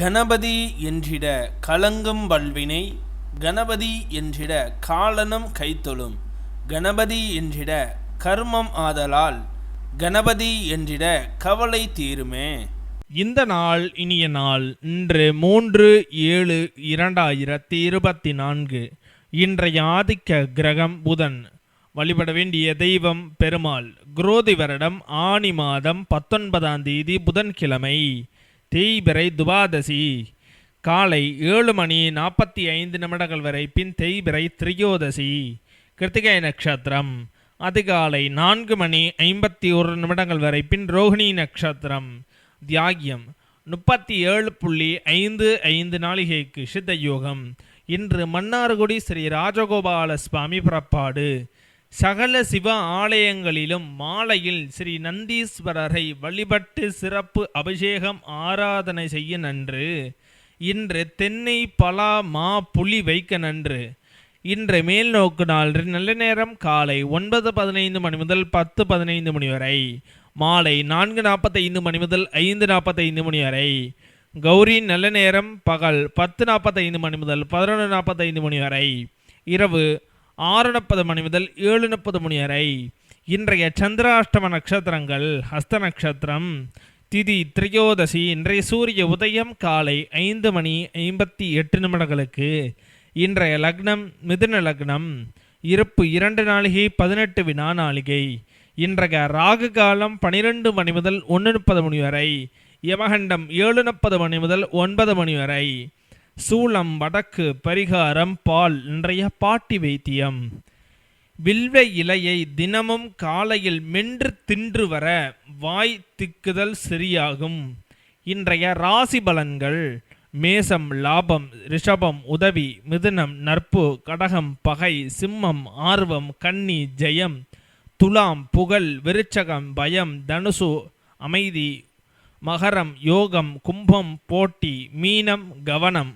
கணபதி என்றிட கலங்கும் வல்வினை கணபதி என்றிட காலனும் கைத்தொழும் கணபதி என்றிட கர்மம் ஆதலால் கணபதி என்றிட கவலை தீருமே. இந்த நாள் இனிய நாள் இன்று மூன்று ஏழு இரண்டாயிரத்தி இருபத்தி நான்கு இன்றைய ஆதிக்க கிரகம் புதன். வழிபட வேண்டிய தெய்வம் பெருமாள். குரோதி வருடம் ஆனி மாதம் பத்தொன்பதாம் தேதி புதன்கிழமை. தேய்பிறை துவாதசி. காலை ஏழு மணி நாற்பத்தி ஐந்து நிமிடங்கள் வரை பின் தேய்பிறை திரியோதசி. கிருத்திகை நட்சத்திரம். அதிகாலை நான்கு மணி ஐம்பத்தி ஒரு நிமிடங்கள் வரை பின் ரோஹிணி நட்சத்திரம். தியாகியம் முப்பத்தி ஏழு புள்ளி ஐந்து ஐந்து நாளிகைக்கு சித்த யோகம். இன்று மன்னார்குடி ஸ்ரீ ராஜகோபால சுவாமி புறப்பாடு. சகல சிவ ஆலயங்களிலும் மாலையில் ஸ்ரீ நந்தீஸ்வரரை வழிபட்டு சிறப்பு அபிஷேகம் ஆராதனை செய்ய நன்று. இன்று தென்னை பலா மா புலி வைக்க நன்று. இன்று மேல் நோக்கு நாள் நல்ல நேரம் காலை ஒன்பது பதினைந்து மணி முதல் பத்து பதினைந்து மணி வரை. மாலை நான்கு நாற்பத்தைந்து மணி முதல் ஐந்து நாற்பத்தைந்து மணி வரை. கௌரி நல்ல நேரம் பகல் பத்து நாற்பத்தைந்து மணி முதல் பதினொன்று நாற்பத்தைந்து மணி வரை. இரவு ஆறு முப்பது மணி முதல் ஏழு முப்பது மணி வரை. இன்றைய சந்திராஷ்டம நட்சத்திரங்கள் ஹஸ்த நட்சத்திரம். திதி திரையோதசி இன்றைய சூரிய உதயம் காலை ஐந்து மணி ஐம்பத்தி எட்டு நிமிடங்களுக்கு. இன்றைய லக்னம் மிதுன லக்னம். இருப்பு இரண்டு நாளிகை பதினெட்டு வினா நாளிகை. இன்றைய ராகு காலம் பனிரெண்டு மணி முதல் ஒன்று முப்பது மணி வரை. யமகண்டம் ஏழு முப்பது மணி முதல் ஒன்பது மணி வரை. சூளம் வடக்கு பரிகாரம் பால் இன்றைய பாட்டி வைத்தியம். வில்வ இலையை தினமும் காலையில் மென்று தின்று வர வாய் திக்குதல் சரியாகும். இன்றைய ராசி பலன்கள் மேசம் லாபம் ரிஷபம் உதவி மிதுனம் நட்பு கடகம் பகை சிம்மம் ஆர்வம் கன்னி ஜெயம் துலாம் புகழ் விருச்சகம் பயம் தனுசு அமைதி மகரம் யோகம் கும்பம் போட்டி மீனம் கவனம்.